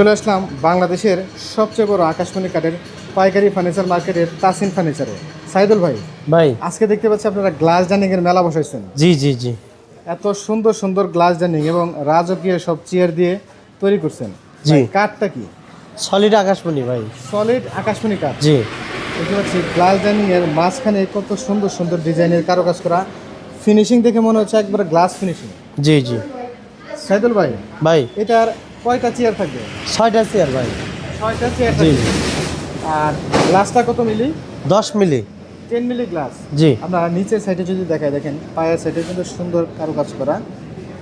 চলে আসলাম বাংলাদেশের সবচেয়ে বড় আকাশমণি কাঠের পাইকারি ফার্নিচার মার্কেটের তাসিন ফার্নিচারে সাইদুল ভাই ভাই। আজকে দেখতে পাচ্ছি আপনারা গ্লাস ডাইনিং এর মেলা বসাইছেন। জি জি জি। এত সুন্দর সুন্দর গ্লাস ডাইনিং এবং রাজকীয় সব চেয়ার দিয়ে তৈরি করছেন। জি। কাঠটা কি? সলিড আকাশমণি ভাই। সলিড আকাশমণি কাঠ। জি। দেখতে পাচ্ছি গ্লাস ডাইনিং এর মাঝখানে কত সুন্দর সুন্দর ডিজাইনের কারুকাজ করা। ফিনিশিং দেখে মনে হচ্ছে একবারে গ্লাস ফিনিশিং জি জি। সাইদুল ভাই ভাই। এটার কয়টা চেয়ার থাকবে? ছয়টা চেয়ার ভাই। ছয়টা চেয়ার জি। আর গ্লাসটা কত মিলি? দশ মিলি। টেন মিলি গ্লাস জি। আপনারা নিচের সাইডে যদি দেখায় দেখেন পায়ের সাইডে কিন্তু সুন্দর কারুকাজ করা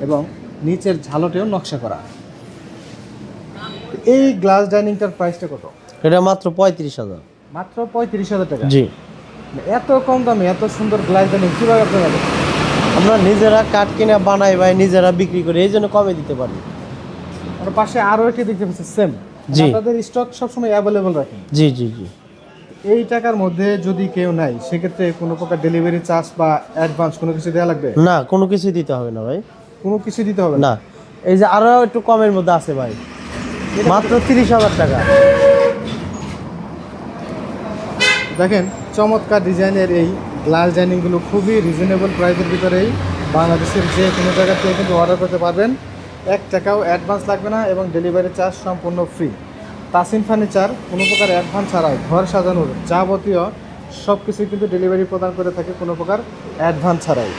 এবং নিচের ঝালটেও নকশা করা। এই গ্লাস ডাইনিংটার প্রাইসটা কত? এটা মাত্র পঁয়ত্রিশ হাজার। মাত্র পঁয়ত্রিশ হাজার টাকা। জি। এত কম দামে এত সুন্দর গ্লাস ডাইনিং কীভাবে আপনারা? আমরা নিজেরা কাঠ কিনে বানাই ভাই নিজেরা বিক্রি করি এই জন্য কমে দিতে পারি। আর পাশে আরও একটি দেখতে পাচ্ছি সেম জি। আপনাদের স্টক সবসময় অ্যাভেলেবল রাখেন জি জি জি। এই টাকার মধ্যে যদি কেউ নাই সেক্ষেত্রে কোনো প্রকার ডেলিভারি চার্জ বা অ্যাডভান্স কোনো কিছু দেওয়া লাগবে? না কোনো কিছু দিতে হবে না ভাই। কোনো কিছু দিতে হবে না? না। এই যে আরও একটু কমের মধ্যে আছে ভাই। মাত্র তিরিশ হাজার টাকা। দেখেন চমৎকার ডিজাইনের এই গ্লাস ডাইনিংগুলো খুবই রিজনেবল প্রাইসের ভিতরেই বাংলাদেশের যে কোনো জায়গা থেকে কিন্তু অর্ডার করতে পারবেন। এক টাকাও অ্যাডভান্স লাগবে না এবং ডেলিভারি চার্জ সম্পূর্ণ ফ্রি। তাসিম ফার্নিচার, কোনো প্রকার অ্যাডভান্স ছাড়াই ঘর সাজানোর যাবতীয় সব কিছুই কিন্তু ডেলিভারি প্রদান করে থাকে কোনো প্রকার অ্যাডভান্স ছাড়াই।